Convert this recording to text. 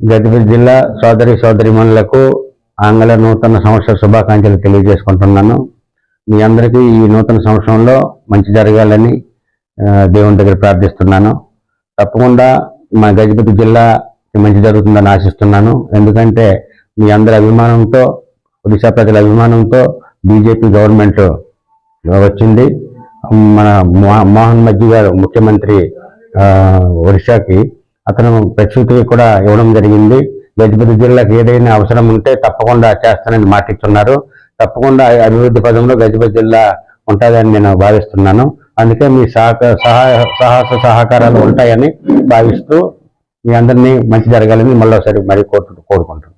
గదిపతి జిల్లా సోదరి సోదరిమణులకు ఆంగ్ల నూతన సంవత్సర శుభాకాంక్షలు తెలియజేసుకుంటున్నాను. మీ అందరికీ ఈ నూతన సంవత్సరంలో మంచి జరగాలని దేవుని దగ్గర ప్రార్థిస్తున్నాను. తప్పకుండా మా గజపతి జిల్లాకి మంచి జరుగుతుందని ఆశిస్తున్నాను. ఎందుకంటే మీ అందరి అభిమానంతో ఒడిశా ప్రజల అభిమానంతో బీజేపీ గవర్నమెంట్ వచ్చింది. మన మోహన్ మజ్జి గారు ముఖ్యమంత్రి ఒడిశాకి అతను ప్రసూతి కూడా ఇవ్వడం జరిగింది. గజపతి జిల్లాకి ఏదైనా అవసరం ఉంటే తప్పకుండా చేస్తానని మాటిస్తున్నారు తప్పకుండా అభివృద్ధి పదంలో గజపతి జిల్లా ఉంటుందని నేను భావిస్తున్నాను. అందుకే మీ సహక సహాయ సాహస సహకారాలు ఉంటాయని భావిస్తూ మీ అందరినీ మంచి జరగాలని మళ్ళీ ఒకసారి మరి కోరుకుంటున్నాను.